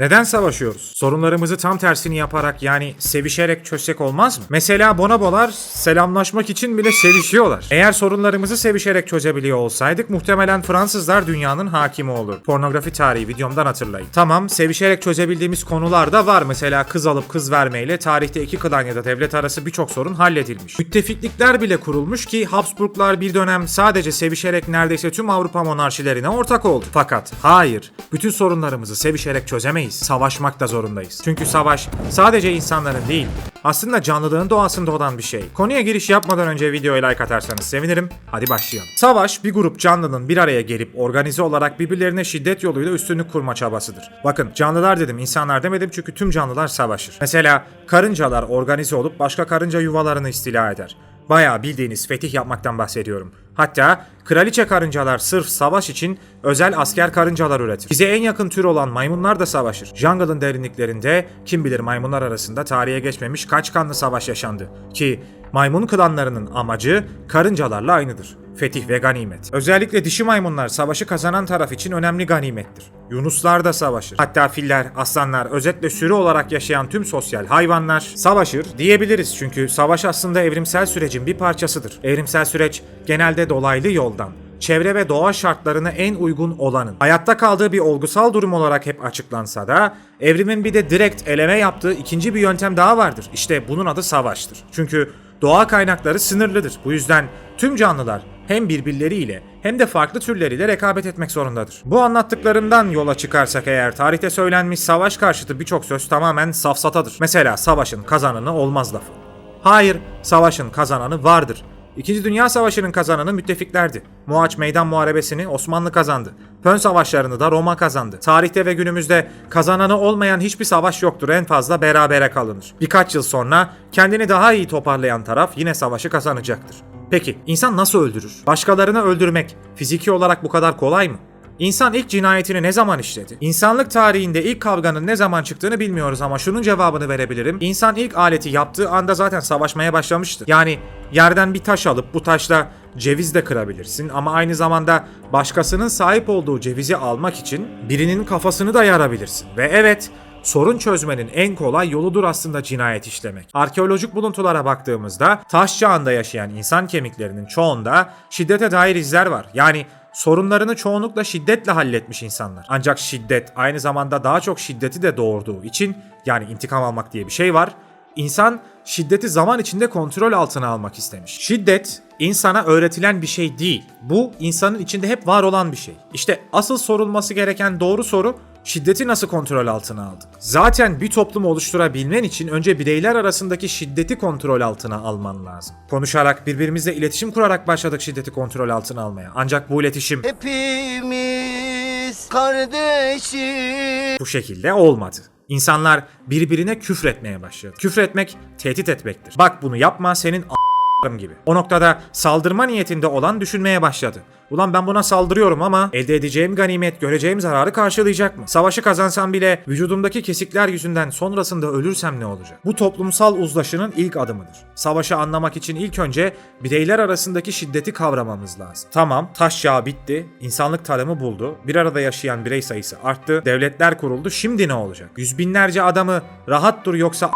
Neden savaşıyoruz? Sorunlarımızı tam tersini yaparak yani sevişerek çözsek olmaz mı? Mesela bonobolar selamlaşmak için bile sevişiyorlar. Eğer sorunlarımızı sevişerek çözebiliyor olsaydık muhtemelen Fransızlar dünyanın hakimi olur. Pornografi tarihi videomdan hatırlayın. Tamam sevişerek çözebildiğimiz konular da var. Mesela kız alıp kız vermeyle tarihte iki klan ya da devlet arası birçok sorun halledilmiş. Müttefiklikler bile kurulmuş ki Habsburglar bir dönem sadece sevişerek neredeyse tüm Avrupa monarşilerine ortak oldu. Fakat hayır, bütün sorunlarımızı sevişerek çözemeyiz. Savaşmak da zorundayız. Çünkü savaş sadece insanların değil, aslında canlılığın doğasında olan bir şey. Konuya giriş yapmadan önce videoya like atarsanız sevinirim. Hadi başlayalım. Savaş bir grup canlının bir araya gelip organize olarak birbirlerine şiddet yoluyla üstünlük kurma çabasıdır. Bakın canlılar dedim, insanlar demedim çünkü tüm canlılar savaşır. Mesela karıncalar organize olup başka karınca yuvalarını istila eder. Bayağı bildiğiniz fetih yapmaktan bahsediyorum. Hatta kraliçe karıncalar sırf savaş için özel asker karıncalar üretir. Bize en yakın tür olan maymunlar da savaşır. Jungle'ın derinliklerinde kim bilir maymunlar arasında tarihe geçmemiş kaç kanlı savaş yaşandı. Ki maymun klanlarının amacı karıncalarla aynıdır. Fetih ve ganimet. Özellikle dişi maymunlar savaşı kazanan taraf için önemli ganimettir. Yunuslar da savaşır. Hatta filler, aslanlar, özetle sürü olarak yaşayan tüm sosyal hayvanlar savaşır diyebiliriz. Çünkü savaş aslında evrimsel sürecin bir parçasıdır. Evrimsel süreç genelde dolaylı yoldan, çevre ve doğa şartlarına en uygun olanın hayatta kaldığı bir olgusal durum olarak hep açıklansa da evrimin bir de direkt eleme yaptığı ikinci bir yöntem daha vardır. İşte bunun adı savaştır. Çünkü doğa kaynakları sınırlıdır. Bu yüzden tüm canlılar hem birbirleriyle hem de farklı türleriyle rekabet etmek zorundadır. Bu anlattıklarımdan yola çıkarsak eğer tarihte söylenmiş savaş karşıtı birçok söz tamamen safsatadır. Mesela savaşın kazananı olmaz lafı. Hayır, savaşın kazananı vardır. İkinci Dünya Savaşı'nın kazananı müttefiklerdi. Muaç Meydan Muharebesi'ni Osmanlı kazandı. Pön Savaşlarını da Roma kazandı. Tarihte ve günümüzde kazananı olmayan hiçbir savaş yoktur. En fazla berabere kalınır. Birkaç yıl sonra kendini daha iyi toparlayan taraf yine savaşı kazanacaktır. Peki insan nasıl öldürür? Başkalarını öldürmek fiziki olarak bu kadar kolay mı? İnsan ilk cinayetini ne zaman işledi? İnsanlık tarihinde ilk kavganın ne zaman çıktığını bilmiyoruz ama şunun cevabını verebilirim. İnsan ilk aleti yaptığı anda zaten savaşmaya başlamıştı. Yani yerden bir taş alıp bu taşla ceviz de kırabilirsin ama aynı zamanda başkasının sahip olduğu cevizi almak için birinin kafasını da yarabilirsin. Ve evet sorun çözmenin en kolay yoludur aslında cinayet işlemek. Arkeolojik buluntulara baktığımızda taş çağında yaşayan insan kemiklerinin çoğunda şiddete dair izler var. Yani sorunlarını çoğunlukla şiddetle halletmiş insanlar. Ancak şiddet aynı zamanda daha çok şiddeti de doğurduğu için yani intikam almak diye bir şey var. İnsan şiddeti zaman içinde kontrol altına almak istemiş. Şiddet insana öğretilen bir şey değil. Bu insanın içinde hep var olan bir şey. İşte asıl sorulması gereken doğru soru şiddeti nasıl kontrol altına aldık? Zaten bir toplum oluşturabilmen için önce bireyler arasındaki şiddeti kontrol altına alman lazım. Konuşarak, birbirimizle iletişim kurarak başladık şiddeti kontrol altına almaya. Ancak bu iletişim Hepimiz kardeşiz. bu şekilde olmadı. İnsanlar birbirine küfretmeye başladı. Küfretmek tehdit etmektir. Bak bunu yapma senin a**ım gibi. O noktada saldırma niyetinde olan düşünmeye başladı. Ulan ben buna saldırıyorum ama elde edeceğim ganimet göreceğim zararı karşılayacak mı? Savaşı kazansam bile vücudumdaki kesikler yüzünden sonrasında ölürsem ne olacak? Bu toplumsal uzlaşının ilk adımıdır. Savaşı anlamak için ilk önce bireyler arasındaki şiddeti kavramamız lazım. Tamam taş çağı bitti, insanlık tarımı buldu, bir arada yaşayan birey sayısı arttı, devletler kuruldu, şimdi ne olacak? Yüz binlerce adamı rahat dur yoksa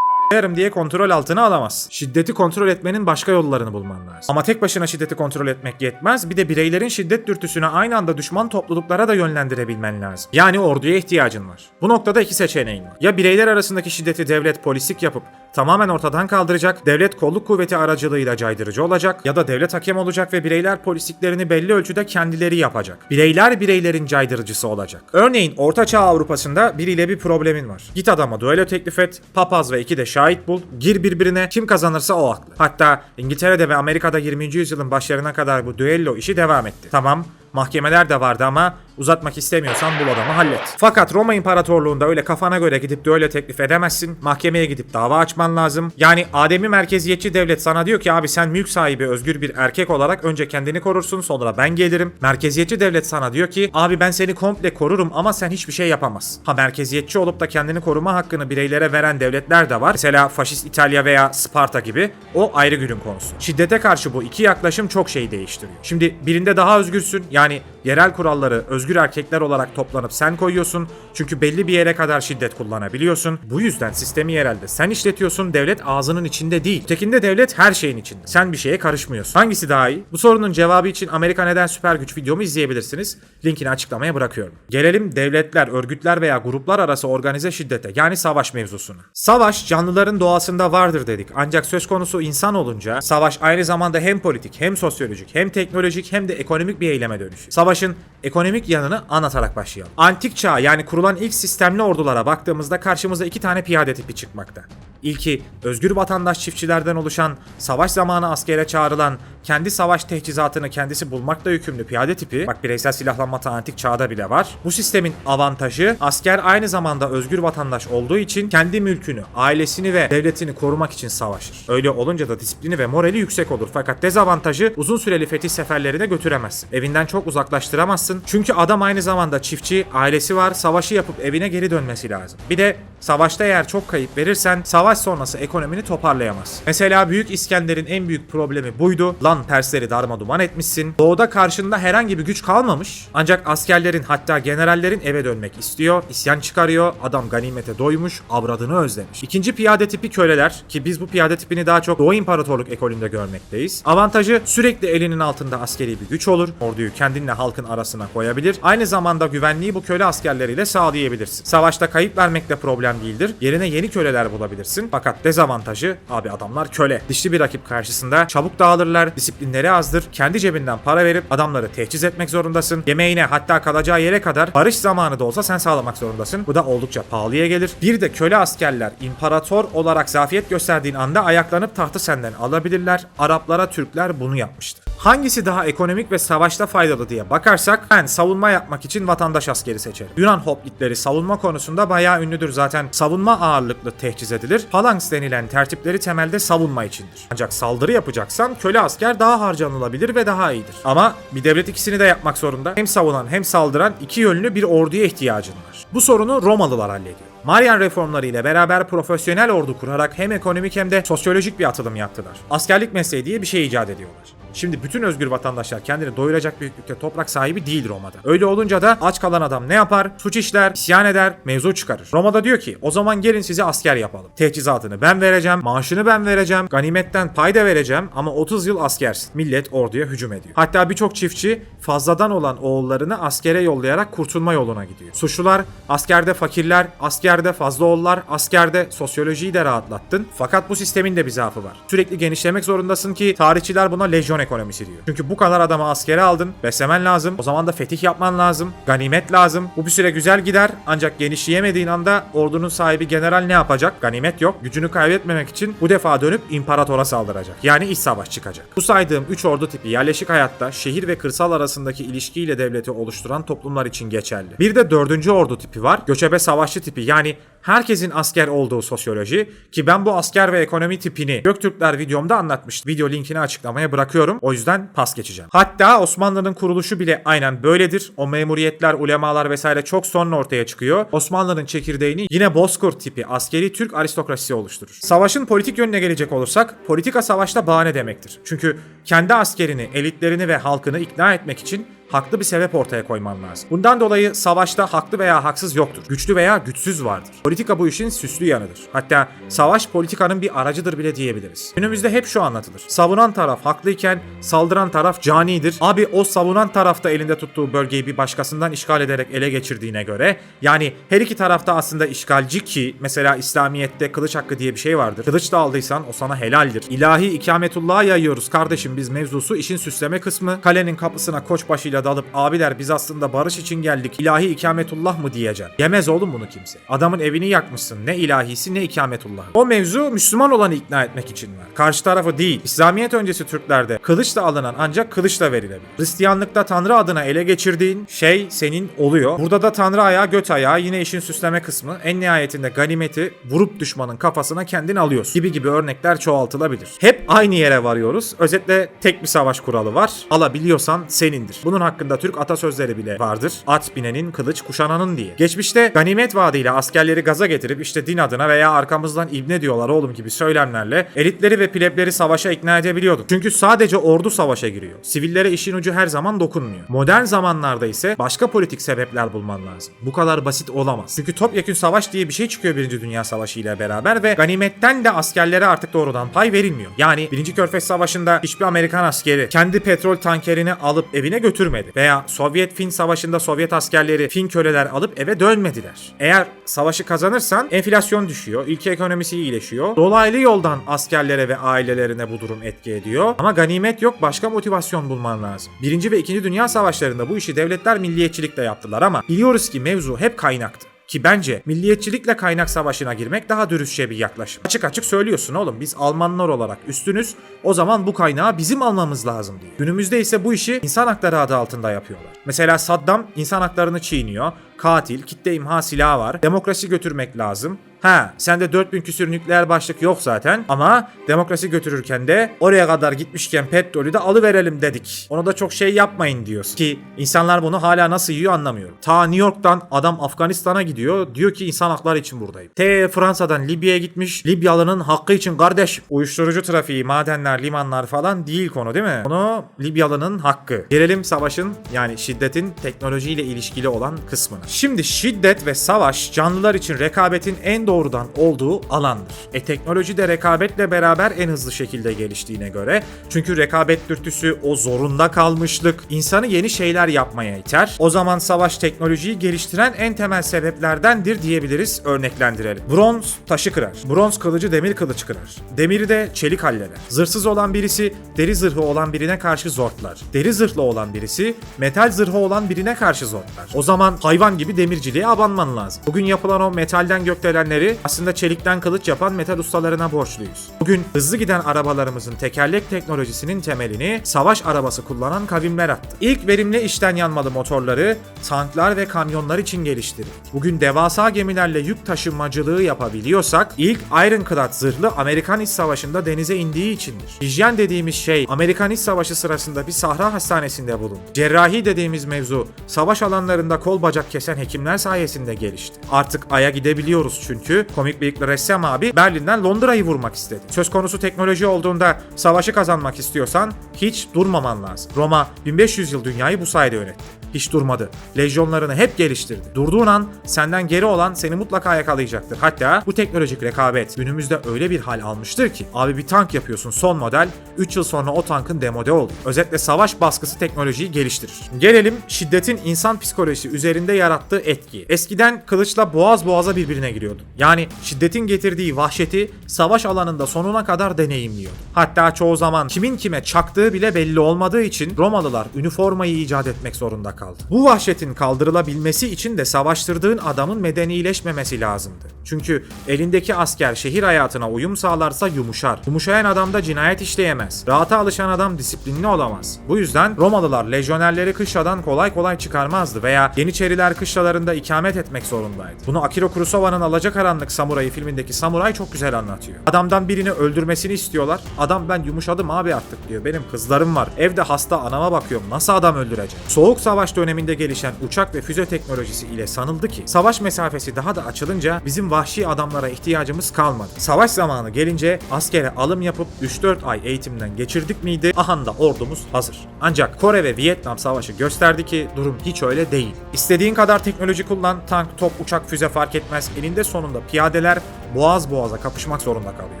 Yarım diye kontrol altına alamaz. Şiddeti kontrol etmenin başka yollarını bulman lazım. Ama tek başına şiddeti kontrol etmek yetmez. Bir de bireylerin şiddet dürtüsünü aynı anda düşman topluluklara da yönlendirebilmen lazım. Yani orduya ihtiyacın var. Bu noktada iki seçeneğin var. Ya bireyler arasındaki şiddeti devlet polislik yapıp tamamen ortadan kaldıracak, devlet kolluk kuvveti aracılığıyla caydırıcı olacak ya da devlet hakem olacak ve bireyler polisliklerini belli ölçüde kendileri yapacak. Bireyler bireylerin caydırıcısı olacak. Örneğin Orta Çağ Avrupa'sında biriyle bir problemin var. Git adama duelo teklif et, papaz ve iki de şahit bul, gir birbirine, kim kazanırsa o haklı. Hatta İngiltere'de ve Amerika'da 20. yüzyılın başlarına kadar bu düello işi devam etti. Tamam, Mahkemeler de vardı ama uzatmak istemiyorsan bul adamı hallet. Fakat Roma İmparatorluğu'nda öyle kafana göre gidip de öyle teklif edemezsin. Mahkemeye gidip dava açman lazım. Yani Adem'i merkeziyetçi devlet sana diyor ki abi sen mülk sahibi özgür bir erkek olarak önce kendini korursun sonra ben gelirim. Merkeziyetçi devlet sana diyor ki abi ben seni komple korurum ama sen hiçbir şey yapamazsın. Ha merkeziyetçi olup da kendini koruma hakkını bireylere veren devletler de var. Mesela faşist İtalya veya Sparta gibi. O ayrı günün konusu. Şiddete karşı bu iki yaklaşım çok şey değiştiriyor. Şimdi birinde daha özgürsün Yani yerel kuralları özgür erkekler olarak toplanıp sen koyuyorsun. Çünkü belli bir yere kadar şiddet kullanabiliyorsun. Bu yüzden sistemi yerelde sen işletiyorsun. Devlet ağzının içinde değil. Tekinde devlet her şeyin içinde. Sen bir şeye karışmıyorsun. Hangisi daha iyi? Bu sorunun cevabı için Amerika Neden Süper Güç videomu izleyebilirsiniz. Linkini açıklamaya bırakıyorum. Gelelim devletler, örgütler veya gruplar arası organize şiddete yani savaş mevzusuna. Savaş canlıların doğasında vardır dedik. Ancak söz konusu insan olunca savaş aynı zamanda hem politik hem sosyolojik hem teknolojik hem de ekonomik bir eyleme dönüşüyor. Savaşın ekonomik yanını anlatarak başlayalım. Antik çağ yani kurulan ilk sistemli ordulara baktığımızda karşımıza iki tane piyade tipi çıkmakta. İlki özgür vatandaş çiftçilerden oluşan, savaş zamanı askere çağrılan, kendi savaş teçhizatını kendisi bulmakla yükümlü piyade tipi. Bak bireysel silahlanma ta antik çağda bile var. Bu sistemin avantajı asker aynı zamanda özgür vatandaş olduğu için kendi mülkünü, ailesini ve devletini korumak için savaşır. Öyle olunca da disiplini ve morali yüksek olur. Fakat dezavantajı uzun süreli fetih seferlerine götüremezsin. Evinden çok uzaklaştıramazsın. Çünkü adam aynı zamanda çiftçi, ailesi var, savaşı yapıp evine geri dönmesi lazım. Bir de savaşta eğer çok kayıp verirsen savaş sonrası ekonomini toparlayamaz. Mesela Büyük İskender'in en büyük problemi buydu. Lan Persleri darmaduman etmişsin. Doğuda karşında herhangi bir güç kalmamış. Ancak askerlerin hatta generallerin eve dönmek istiyor. isyan çıkarıyor. Adam ganimete doymuş. Avradını özlemiş. İkinci piyade tipi köleler ki biz bu piyade tipini daha çok Doğu İmparatorluk ekolünde görmekteyiz. Avantajı sürekli elinin altında askeri bir güç olur. Orduyu kendinle halkın arasına koyabilir. Aynı zamanda güvenliği bu köle askerleriyle sağlayabilirsin. Savaşta kayıp vermek de problem değildir. Yerine yeni köleler bulabilirsin. Fakat dezavantajı abi adamlar köle. Dişli bir rakip karşısında çabuk dağılırlar. Disiplinleri azdır. Kendi cebinden para verip adamları teçhiz etmek zorundasın. Yemeğine hatta kalacağı yere kadar barış zamanı da olsa sen sağlamak zorundasın. Bu da oldukça pahalıya gelir. Bir de köle askerler imparator olarak zafiyet gösterdiğin anda ayaklanıp tahtı senden alabilirler. Araplara Türkler bunu yapmıştı. Hangisi daha ekonomik ve savaşta faydalı diye bakarsak ben savunma yapmak için vatandaş askeri seçerim. Yunan hoplitleri savunma konusunda bayağı ünlüdür zaten. Savunma ağırlıklı teçhiz edilir. Phalanx denilen tertipleri temelde savunma içindir. Ancak saldırı yapacaksan köle asker daha harcanılabilir ve daha iyidir. Ama bir devlet ikisini de yapmak zorunda. Hem savunan hem saldıran iki yönlü bir orduya ihtiyacın var. Bu sorunu Romalılar hallediyor. Marian reformları ile beraber profesyonel ordu kurarak hem ekonomik hem de sosyolojik bir atılım yaptılar. Askerlik mesleği diye bir şey icat ediyorlar. Şimdi bütün özgür vatandaşlar kendini doyuracak büyüklükte toprak sahibi değil Roma'da. Öyle olunca da aç kalan adam ne yapar? Suç işler, isyan eder, mevzu çıkarır. Roma'da diyor ki o zaman gelin sizi asker yapalım. Teçhizatını ben vereceğim, maaşını ben vereceğim, ganimetten pay da vereceğim ama 30 yıl askersin. Millet orduya hücum ediyor. Hatta birçok çiftçi fazladan olan oğullarını askere yollayarak kurtulma yoluna gidiyor. Suçlular askerde fakirler, askerde fazla oğullar, askerde sosyolojiyi de rahatlattın. Fakat bu sistemin de bir zaafı var. Sürekli genişlemek zorundasın ki tarihçiler buna lejyon ekonomisi diyor. Çünkü bu kadar adamı askere aldın, beslemen lazım. O zaman da fetih yapman lazım. Ganimet lazım. Bu bir süre güzel gider ancak genişleyemediğin anda ordunun sahibi general ne yapacak? Ganimet yok. Gücünü kaybetmemek için bu defa dönüp imparatora saldıracak. Yani iç savaş çıkacak. Bu saydığım 3 ordu tipi yerleşik hayatta şehir ve kırsal arasındaki ilişkiyle devleti oluşturan toplumlar için geçerli. Bir de dördüncü ordu tipi var. Göçebe savaşçı tipi yani herkesin asker olduğu sosyoloji ki ben bu asker ve ekonomi tipini Göktürkler videomda anlatmıştım. Video linkini açıklamaya bırakıyorum. O yüzden pas geçeceğim. Hatta Osmanlı'nın kuruluşu bile aynen böyledir. O memuriyetler, ulemalar vesaire çok sonra ortaya çıkıyor. Osmanlı'nın çekirdeğini yine Bozkurt tipi askeri Türk aristokrasisi oluşturur. Savaşın politik yönüne gelecek olursak politika savaşta bahane demektir. Çünkü kendi askerini, elitlerini ve halkını ikna etmek için haklı bir sebep ortaya koyman lazım. Bundan dolayı savaşta haklı veya haksız yoktur. Güçlü veya güçsüz vardır. Politika bu işin süslü yanıdır. Hatta savaş politikanın bir aracıdır bile diyebiliriz. Günümüzde hep şu anlatılır. Savunan taraf haklıyken saldıran taraf canidir. Abi o savunan tarafta elinde tuttuğu bölgeyi bir başkasından işgal ederek ele geçirdiğine göre yani her iki tarafta aslında işgalci ki mesela İslamiyet'te kılıç hakkı diye bir şey vardır. Kılıç da aldıysan o sana helaldir. İlahi ikametullah'a yayıyoruz kardeşim biz mevzusu işin süsleme kısmı. Kalenin kapısına koçbaşıyla dalıp abiler biz aslında barış için geldik. İlahi ikametullah mı diyeceksin. Yemez oğlum bunu kimse. Adamın evini yakmışsın. Ne ilahisi ne ikametullah. O mevzu Müslüman olanı ikna etmek için var. Karşı tarafı değil. İslamiyet öncesi Türklerde kılıçla alınan ancak kılıçla verilebilir. Hristiyanlıkta Tanrı adına ele geçirdiğin şey senin oluyor. Burada da Tanrı ayağı göt ayağı yine işin süsleme kısmı. En nihayetinde ganimeti vurup düşmanın kafasına kendin alıyorsun. Gibi gibi örnekler çoğaltılabilir. Hep aynı yere varıyoruz. Özetle tek bir savaş kuralı var. Alabiliyorsan senindir. Bunun hakkında Türk atasözleri bile vardır. At binenin, kılıç kuşananın diye. Geçmişte ganimet vaadiyle askerleri gaza getirip işte din adına veya arkamızdan ibne diyorlar oğlum gibi söylemlerle elitleri ve plebleri savaşa ikna edebiliyorduk. Çünkü sadece ordu savaşa giriyor. Sivillere işin ucu her zaman dokunmuyor. Modern zamanlarda ise başka politik sebepler bulman lazım. Bu kadar basit olamaz. Çünkü topyekün savaş diye bir şey çıkıyor Birinci Dünya Savaşı ile beraber ve ganimetten de askerlere artık doğrudan pay verilmiyor. Yani Birinci Körfez Savaşı'nda hiçbir Amerikan askeri kendi petrol tankerini alıp evine götürmedi. Veya Sovyet-Fin Savaşı'nda Sovyet askerleri Fin köleler alıp eve dönmediler. Eğer savaşı kazanırsan enflasyon düşüyor, ülke ekonomisi iyileşiyor. Dolaylı yoldan askerlere ve ailelerine bu durum etki ediyor. Ama ganimet yok, başka motivasyon bulman lazım. Birinci ve İkinci Dünya Savaşları'nda bu işi devletler milliyetçilikle yaptılar ama biliyoruz ki mevzu hep kaynaktı. Ki bence milliyetçilikle kaynak savaşına girmek daha dürüstçe bir yaklaşım. Açık açık söylüyorsun oğlum biz Almanlar olarak üstünüz o zaman bu kaynağı bizim almamız lazım diye. Günümüzde ise bu işi insan hakları adı altında yapıyorlar. Mesela Saddam insan haklarını çiğniyor. Katil, kitle imha silahı var. Demokrasi götürmek lazım. Ha, sende 4000 küsür nükleer başlık yok zaten ama demokrasi götürürken de oraya kadar gitmişken petrolü de alıverelim dedik. Onu da çok şey yapmayın diyoruz. Ki insanlar bunu hala nasıl yiyor anlamıyorum. Ta New York'tan adam Afganistan'a gidiyor. Diyor ki insan hakları için buradayım. T Fransa'dan Libya'ya gitmiş. Libyalı'nın hakkı için kardeş. Uyuşturucu trafiği, madenler, limanlar falan değil konu değil mi? Konu Libyalı'nın hakkı. Gelelim savaşın yani şiddetin teknolojiyle ilişkili olan kısmına. Şimdi şiddet ve savaş canlılar için rekabetin en doğrudan olduğu alandır. E teknoloji de rekabetle beraber en hızlı şekilde geliştiğine göre çünkü rekabet dürtüsü o zorunda kalmışlık insanı yeni şeyler yapmaya iter. O zaman savaş teknolojiyi geliştiren en temel sebeplerdendir diyebiliriz örneklendirelim. Bronz taşı kırar. Bronz kılıcı demir kılıç kırar. Demiri de çelik halleder. Zırhsız olan birisi deri zırhı olan birine karşı zortlar. Deri zırhlı olan birisi metal zırhı olan birine karşı zortlar. O zaman hayvan gibi demirciliğe abanman lazım. Bugün yapılan o metalden gökdelenleri aslında çelikten kılıç yapan metal ustalarına borçluyuz. Bugün hızlı giden arabalarımızın tekerlek teknolojisinin temelini savaş arabası kullanan kavimler attı. İlk verimli içten yanmalı motorları tanklar ve kamyonlar için geliştirildi. Bugün devasa gemilerle yük taşımacılığı yapabiliyorsak ilk Ironclad zırhlı Amerikan İç Savaşı'nda denize indiği içindir. Hijyen dediğimiz şey Amerikan İç Savaşı sırasında bir sahra hastanesinde bulun. Cerrahi dediğimiz mevzu savaş alanlarında kol bacak kesen hekimler sayesinde gelişti. Artık Ay'a gidebiliyoruz çünkü komik bıyıklı ressam abi Berlin'den Londra'yı vurmak istedi. Söz konusu teknoloji olduğunda savaşı kazanmak istiyorsan hiç durmaman lazım. Roma 1500 yıl dünyayı bu sayede yönetti. Hiç durmadı. Lejyonlarını hep geliştirdi. Durduğun an senden geri olan seni mutlaka yakalayacaktır. Hatta bu teknolojik rekabet günümüzde öyle bir hal almıştır ki abi bir tank yapıyorsun son model 3 yıl sonra o tankın demode oldu. Özetle savaş baskısı teknolojiyi geliştirir. Gelelim şiddetin insan psikolojisi üzerinde yarattığı etki. Eskiden kılıçla boğaz boğaza birbirine giriyordu. Yani şiddetin getirdiği vahşeti savaş alanında sonuna kadar deneyimliyordu. Hatta çoğu zaman kimin kime çaktığı bile belli olmadığı için Romalılar üniformayı icat etmek zorunda kaldı. Bu vahşetin kaldırılabilmesi için de savaştırdığın adamın medenileşmemesi lazımdı. Çünkü elindeki asker şehir hayatına uyum sağlarsa yumuşar. Yumuşayan adam da cinayet işleyemez. Rahata alışan adam disiplinli olamaz. Bu yüzden Romalılar lejyonerleri kışladan kolay kolay çıkarmazdı veya Yeniçeriler kışlalarında ikamet etmek zorundaydı. Bunu Akira Kurosawa'nın Alacakaranlık Samurayı filmindeki samuray çok güzel anlatıyor. Adamdan birini öldürmesini istiyorlar. Adam ben yumuşadım abi artık diyor. Benim kızlarım var. Evde hasta anama bakıyorum. Nasıl adam öldüreceğim? Soğuk savaş döneminde gelişen uçak ve füze teknolojisi ile sanıldı ki savaş mesafesi daha da açılınca bizim vahşi adamlara ihtiyacımız kalmadı. Savaş zamanı gelince askere alım yapıp 3-4 ay eğitimden geçirdik miydi? Ahanda ordumuz hazır. Ancak Kore ve Vietnam savaşı gösterdi ki durum hiç öyle değil. İstediğin kadar teknoloji kullan, tank, top, uçak, füze fark etmez. Elinde sonunda piyadeler boğaz boğaza kapışmak zorunda kalıyor.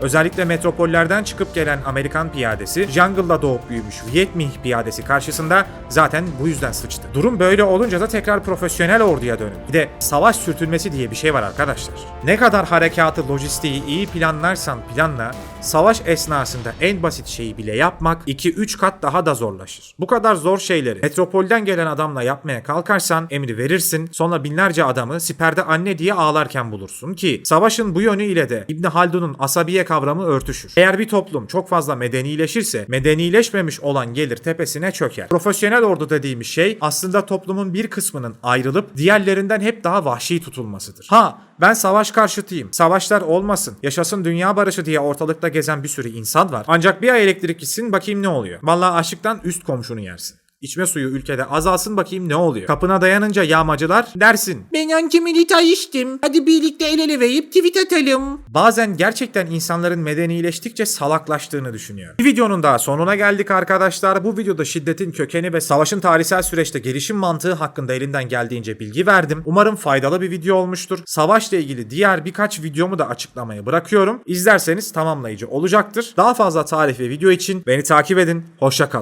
Özellikle metropollerden çıkıp gelen Amerikan piyadesi, jungle'da doğup büyümüş Viet piyadesi karşısında zaten bu yüzden sıçtı. Durum böyle olunca da tekrar profesyonel orduya dönün. Bir de savaş sürtünmesi diye bir şey var arkadaşlar. Ne kadar harekatı, lojistiği iyi planlarsan planla, savaş esnasında en basit şeyi bile yapmak 2-3 kat daha da zorlaşır. Bu kadar zor şeyleri metropolden gelen adamla yapmaya kalkarsan emri verirsin, sonra binlerce adamı siperde anne diye ağlarken bulursun ki savaşın bu yönü ile de İbn Haldun'un asabiye kavramı örtüşür. Eğer bir toplum çok fazla medenileşirse medenileşmemiş olan gelir tepesine çöker. Profesyonel ordu dediğimiz şey aslında toplumun bir kısmının ayrılıp diğerlerinden hep daha vahşi tutulmasıdır. Ha ben savaş karşıtıyım. Savaşlar olmasın. Yaşasın dünya barışı diye ortalıkta gezen bir sürü insan var. Ancak bir ay elektrik gitsin bakayım ne oluyor. Vallahi açlıktan üst komşunu yersin. İçme suyu ülkede azalsın bakayım ne oluyor? Kapına dayanınca yağmacılar dersin. Ben anti milita içtim. Hadi birlikte el ele verip tweet atalım. Bazen gerçekten insanların medenileştikçe salaklaştığını düşünüyor. Bir videonun daha sonuna geldik arkadaşlar. Bu videoda şiddetin kökeni ve savaşın tarihsel süreçte gelişim mantığı hakkında elinden geldiğince bilgi verdim. Umarım faydalı bir video olmuştur. Savaşla ilgili diğer birkaç videomu da açıklamaya bırakıyorum. İzlerseniz tamamlayıcı olacaktır. Daha fazla tarih ve video için beni takip edin. Hoşça kalın.